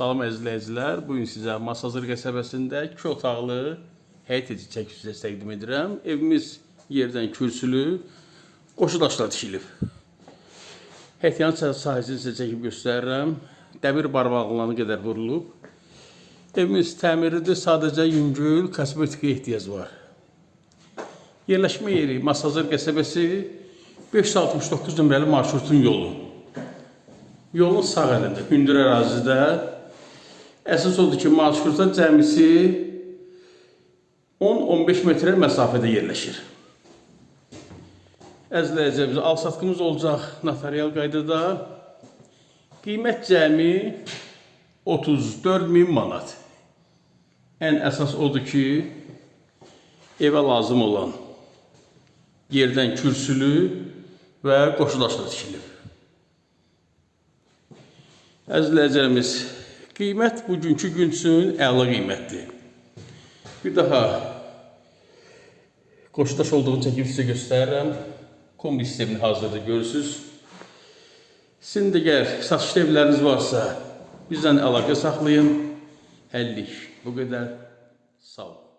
Salam əzizləyicilər, bu gün sizə Masazır qəsəbəsində 2 otaqlı həyət içi çəki sizə təqdim edirəm. Evimiz yerdən kürsülü, qoşu daşla tikilib. Həyət yanı sahəsini sizə çəkib göstərirəm. Dəmir barmaqlarına vurulub. Evimiz təmirlidir, sadəcə yüngül kosmetikaya ehtiyac var. Yerləşmə yeri Masazır qəsəbəsi 569 nömrəli marşrutun yolu. Yolun sağ əlində, hündür ərazidə. Əsas odur ki, marşrutda cəmisi 10-15 metrə məsafədə yerləşir. Əzizləyəcəyimiz, al-satqımız olacaq notarial qaydada. Qiymət cəmi 34 min manat. Ən əsas odur ki, evə lazım olan yerdən kürsülü və qoşulaşla tikilib. Əzizləyicilərimiz, qiymət bugünkü gün üçün əla qiymətdir. Bir daha qoşudaş olduğunu çəkib sizə göstərirəm. Kombi sistemini hazırda görürsünüz. Sizin də əgər satışlı evləriniz varsa, bizdən əlaqə saxlayın. Həllik. Bu qədər. Sağ olun.